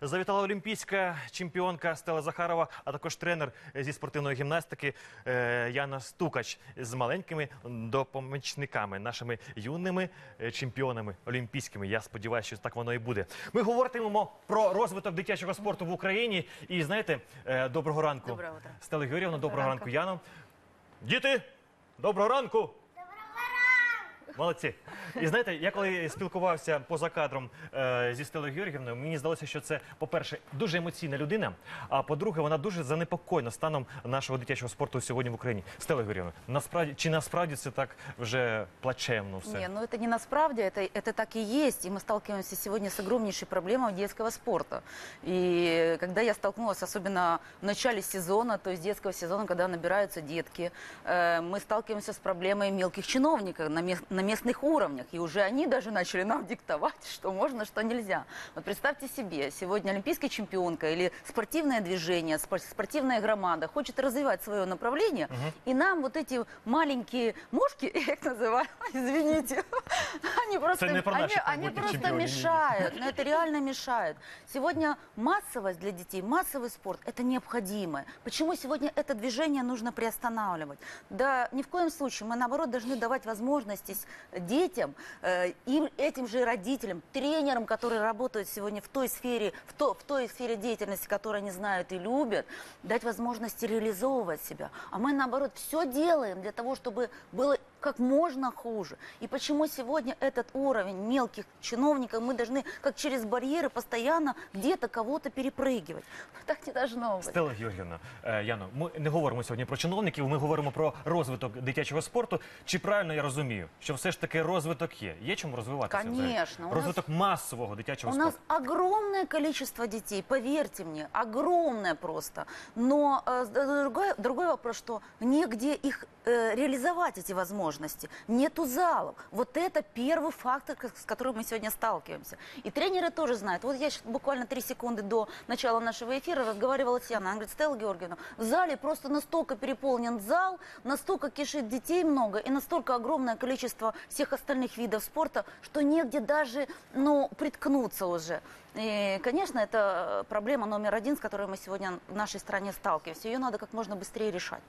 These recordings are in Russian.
Завітала олімпійська чемпіонка Стела Захарова, а також тренер зі спортивної гімнастики е, Яна Стукач з маленькими допомічниками, нашими юними е, чемпіонами олімпійськими. Я сподіваюся, що так воно і буде. Ми говоритимемо про розвиток дитячого спорту в Україні. І знаєте, е, доброго ранку, Доброго утра. Стела Георгіївна, доброго ранку. ранку, Яно. Діти, доброго ранку! Молодці. І знаєте, я коли спілкувався поза кадром е, зі Стелою Георгіївною, мені здалося, що це, по-перше, дуже емоційна людина, а по-друге, вона дуже занепокоєна станом нашого дитячого спорту сьогодні в Україні. Стела Георгіївна, насправді чи насправді це так вже плачевно все? Не, ну это не насправді, это, это так и есть. И мы сталкиваемся сегодня с огромнейшей проблемой детского спорта. И когда я столкнулась, особенно в начале сезона, то есть детского сезона, когда набираются детки, э, мы сталкиваемся с проблемой мелких чиновников на, мес- на местных уровнях. И уже они даже начали нам диктовать, что можно, что нельзя. Вот представьте себе, сегодня олимпийская чемпионка или спортивное движение, спор- спортивная громада хочет развивать свое направление, и нам вот эти маленькие мушки, я их называю, извините, они просто, они, они просто мешают, но это реально мешает. Сегодня массовость для детей, массовый спорт – это необходимое. Почему сегодня это движение нужно приостанавливать? Да ни в коем случае, мы наоборот должны давать возможности детям, э, им, этим же родителям, тренерам, которые работают сегодня в той сфере, в, то, в той сфере деятельности, которую они знают и любят, дать возможности реализовывать себя. А мы наоборот все делаем для того, чтобы было как можно хуже. И почему сегодня этот уровень мелких чиновников мы должны как через барьеры постоянно где-то кого-то перепрыгивать? Так не должно быть. Стела Георгіївна, е, Яно, ми не говоримо сьогодні про чиновників, ми говоримо про розвиток дитячого спорту. Чи правильно я розумію, що все ж таки розвиток є? Є чому розвиватися? взагалі? Конечно, у нас- Розвиток масового дитячого У нас спорту. огромное количество детей, поверьте мне, огромное просто. Но э, с- другой, другой вопрос, что негде их э, реализовать, эти Возможности. Нету залов. Вот это первый фактор, с которым мы сегодня сталкиваемся. И тренеры тоже знают. Вот я буквально три секунды до начала нашего эфира разговаривала с Яной. Она говорит, Стелла Георгиевна, в зале просто настолько переполнен зал, настолько кишит детей много и настолько огромное количество всех остальных видов спорта, что негде даже ну, приткнуться уже. И, конечно, это проблема номер один, с которой мы сегодня в нашей стране сталкиваемся. Ее надо как можно быстрее решать.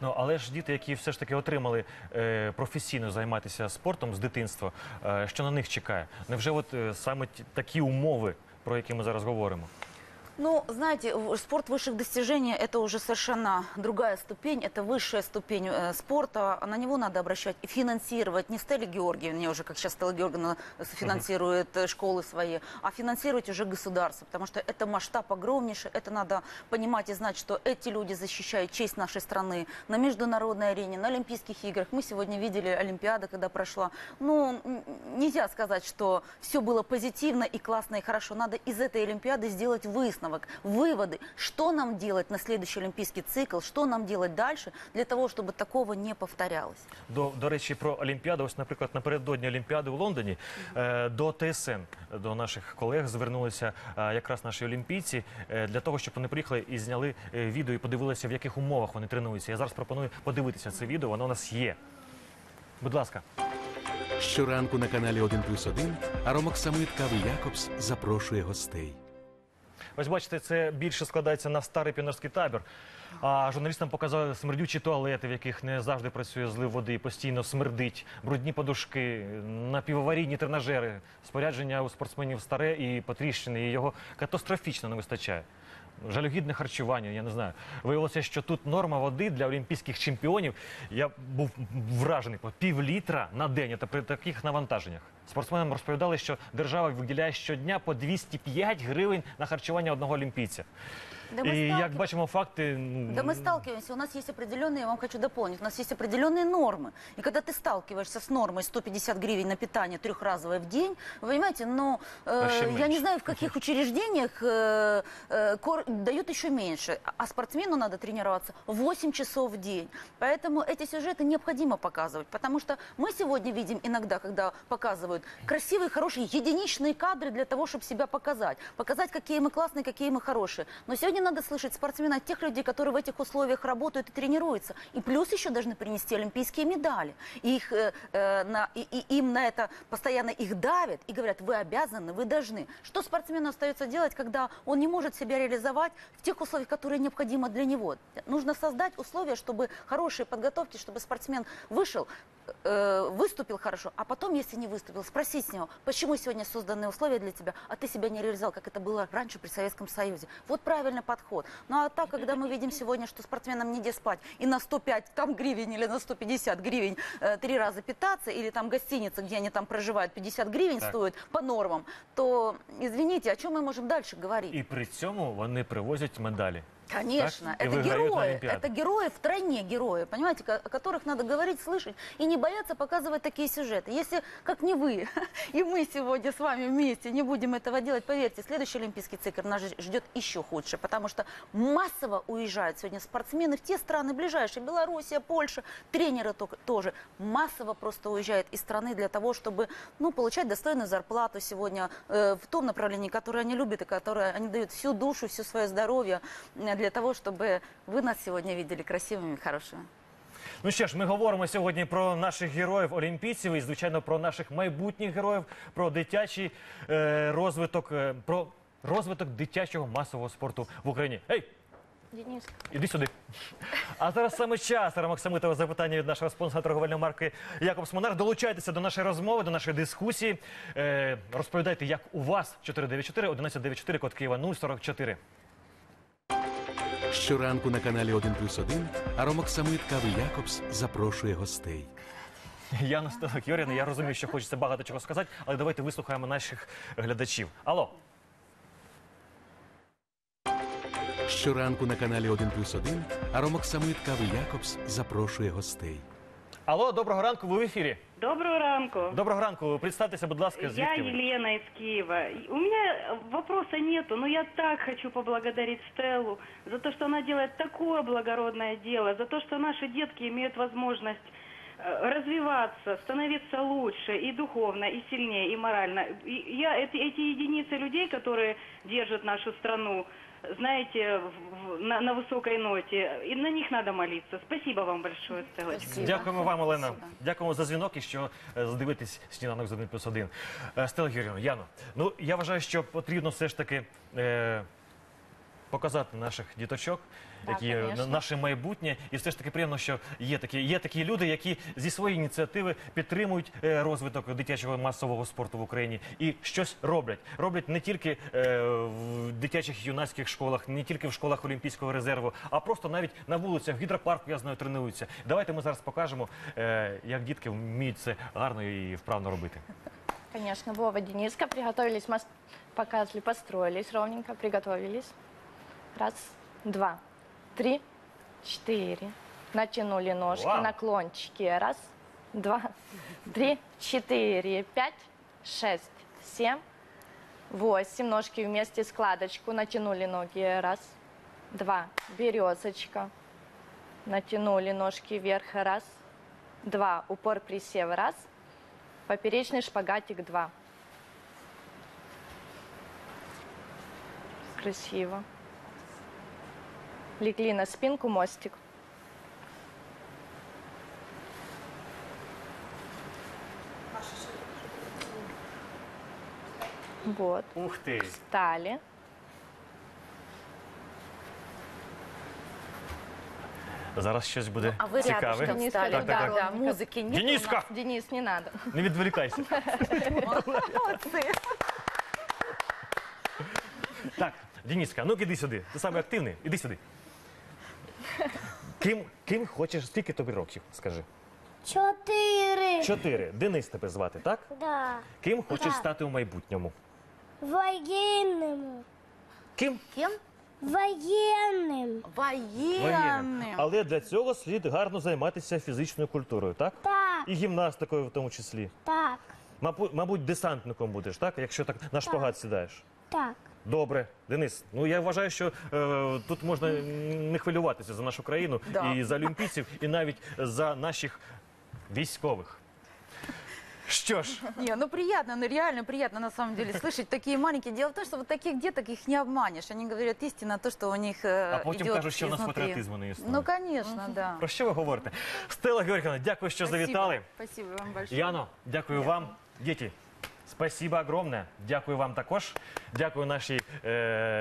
Ну але ж діти, які все ж таки отримали е, професійно займатися спортом з дитинства, е, що на них чекає? Невже от е, саме ті- такі умови, про які ми зараз говоримо? Ну, знаете, спорт высших достижений – это уже совершенно другая ступень, это высшая ступень э, спорта. А На него надо обращать и финансировать не Стелле Георгиевне уже, как сейчас Стелла Георгиевна финансирует э, школы свои, а финансировать уже государство, потому что это масштаб огромнейший, это надо понимать и знать, что эти люди защищают честь нашей страны на международной арене, на Олимпийских играх. Мы сегодня видели Олимпиаду, когда прошла. Ну, нельзя сказать, что все было позитивно и классно и хорошо. Надо из этой Олимпиады сделать выставок, выводы, что нам делать на следующий олимпийский цикл, что нам делать дальше для того, чтобы такого не повторялось. До, до речі, про Олімпіаду. Ось, наприклад, напередодні Олімпіади у Лондоні е, до ТСН, до наших колег звернулися е, якраз наші олімпійці е, для того, щоб вони приїхали і зняли е, відео і подивилися, в яких умовах вони тренуються. Я зараз пропоную подивитися це відео. Воно у нас є. Будь ласка. Щоранку на каналі 1 плюс 1 Аромок Самит Кави Якобс запрошує гостей. Ось бачите, це більше складається на старий піонерський табір. А журналістам показали смердючі туалети, в яких не завжди працює злив води, постійно смердить, брудні подушки, напіваварійні тренажери. Спорядження у спортсменів старе і потріщене, і його катастрофічно не вистачає. Жалюгідне харчування, я не знаю. Виявилося, що тут норма води для олімпійських чемпіонів. Я був вражений по пів літра на день. Та при таких навантаженнях. Спортсменам розповідали, що держава виділяє щодня по 205 гривень на харчування одного олімпійця. Да мы І як сталкиваемся- бачимо, факти ну, Да мы сталкиваемся, у нас есть определенные, я вам хочу дополнить, у нас есть определенные нормы. И когда ты сталкиваешься с нормой 150 гривен на питание трехразовое в день, вы понимаете, но э, Вообще я меньше. не знаю, в каких учреждениях э, э, кор- дают еще меньше. А спортсмену надо тренироваться 8 часов в день. Поэтому эти сюжеты необходимо показывать, потому что мы сегодня видим иногда, когда показывают красивые, хорошие, единичные кадры для того, чтобы себя показать. Показать, какие мы классные, какие мы хорошие. Но сегодня Сегодня надо слышать спортсмена, тех людей, которые в этих условиях работают и тренируются. И плюс еще должны принести олимпийские медали. И, их, э, э, на, и, и им на это постоянно их давят и говорят, вы обязаны, вы должны. Что спортсмену остается делать, когда он не может себя реализовать в тех условиях, которые необходимы для него? Нужно создать условия, чтобы хорошие подготовки, чтобы спортсмен вышел, э, выступил хорошо, а потом, если не выступил, спросить с него, почему сегодня созданы условия для тебя, а ты себя не реализовал, как это было раньше при Советском Союзе. Вот правильный подход. Ну а так, когда мы видим сегодня, что спортсменам негде спать, и на 105 там гривен или на 150 гривен э, три раза питаться, или там гостиница, где они там проживают, 50 гривен Так. стоит по нормам, то, извините, о чем мы можем дальше говорить? І при цьому вони привозять медалі. Конечно, Так? Это герои, это герои в стране герои, понимаете, о которых надо говорить, слышать и не бояться показывать такие сюжеты. Если, как не вы, и мы сегодня с вами вместе не будем этого делать, поверьте, следующий олимпийский цикл нас ждет еще худше, потому что массово уезжают сегодня спортсмены в те страны ближайшие, Белоруссия, Польша, тренеры тоже, массово просто уезжают из страны для того, чтобы, ну, получать достойную зарплату сегодня э, в том направлении, которое они любят и которое они дают всю душу, все свое здоровье э, для того, чтобы вы нас сегодня видели красивыми и хорошими. Ну що ж, ми говоримо сьогодні про наших героїв олімпійців і, звичайно, про наших майбутніх героїв, про дитячий е, розвиток, е, про розвиток дитячого масового спорту в Україні. Ей! Денис. Іди сюди. А зараз саме час Максимитова запитання від нашого спонсора торговельної марки Якобс Монар. Долучайтеся до нашої розмови, до нашої дискусії. Е, розповідайте, як у вас 494 1194 код Києва 044. Щоранку на каналі 1 плюс 1 Аромок Самит Кави Якобс запрошує гостей. Я Стелик Йоріна, я розумію, що хочеться багато чого сказати, але давайте вислухаємо наших глядачів. Алло. Щоранку на каналі 1 плюс 1 Аромок Самит Кави Якобс запрошує гостей. Алло, доброго ранку, ви в ефірі. Доброго ранку. Доброго ранку. Представтеся, будь ласка, Я звідки ви? Елена из Киева. И У меня э, вопроса нету, но я так хочу поблагодарить Стеллу за то, что она делает такое благородное дело, за то, что наши детки имеют возможность э, развиваться, становиться лучше и духовно, и сильнее, и морально. И я эти, эти единицы людей, которые держат нашу страну, знаете, в- в- на, на высокой ноте, и на них надо молиться. Спасибо вам большое, Стеллочка. Спасибо. Дякуємо вам, Олена. Спасибо. Дякуємо за дзвінок і що е, здивитесь сніданок з 1 плюс 1. Е, Стела Юрійовна, Яно, ну я вважаю, що потрібно все ж таки е, показати наших діточок, Да, які є конечно. наше майбутнє. І все ж таки приємно, що є такі, є такі люди, які зі своєї ініціативи підтримують е, розвиток дитячого масового спорту в Україні і щось роблять. Роблять не тільки е, в дитячих юнацьких школах, не тільки в школах Олімпійського резерву, а просто навіть на вулицях, в гідропарку, я знаю, тренуються. Давайте ми зараз покажемо, е, як дітки вміють це гарно і вправно робити. Конечно, Вова, Дениска. Приготовились, мос- показывали, построились ровненько, приготовились. Раз, два, три, четыре. Натянули ножки, Вау. наклончики. Раз, два, три, четыре, пять, шесть, семь, восемь. Ножки вместе, складочку. Натянули ноги. Раз, два, березочка. Натянули ножки вверх. Раз, два, упор присев. Раз, Поперечный шпагатик 2. Красиво Легли на спинку мостик. Вот. Ух ти! Встали. Зараз щось буде А вы цікаве. рядышком Дениска, стали, Так, да, так, да, так. музыки нет. у Дениска! нас. Денис, не надо. Не відволікайся. Молодцы. Так, Дениска, ну іди сюди. Ти самий активний, іди сюди. Ким, ким хочеш, скільки тобі років, скажи? Чотири. Чотири. Денис тебе звати, так? Да. Ким хочеш Так. стати у майбутньому? Воєнним. Ким? Кем? Воєнним. Военным. Але для цього слід гарно займатися фізичною культурою, так? Так, І гімнастикою в тому числі. так, Мабуть, мабуть, десантником будеш, так? Якщо так на шпагат сідаєш. так. Добре, Денис. Ну я вважаю, що е, тут можна не хвилюватися за нашу країну Да. і за олімпійців, і навіть за наших військових. Що ж, Не, ну приятно, ну реально приятно на самом деле слышать такие маленькие. Дело в том, что вот таких деток их не обманешь. Они говорят истинно то, что у них э, А потім идет кажуть, що в нас изнутри. патріотизму не існує. Ну, конечно, да. про що ви говорите? Стелла Георгіївна, дякую, що Спасибо. завітали. Спасибо вам большое. Яно, дякую вам. Діти, спасибо огромне. Дякую вам також. Дякую нашій. Е-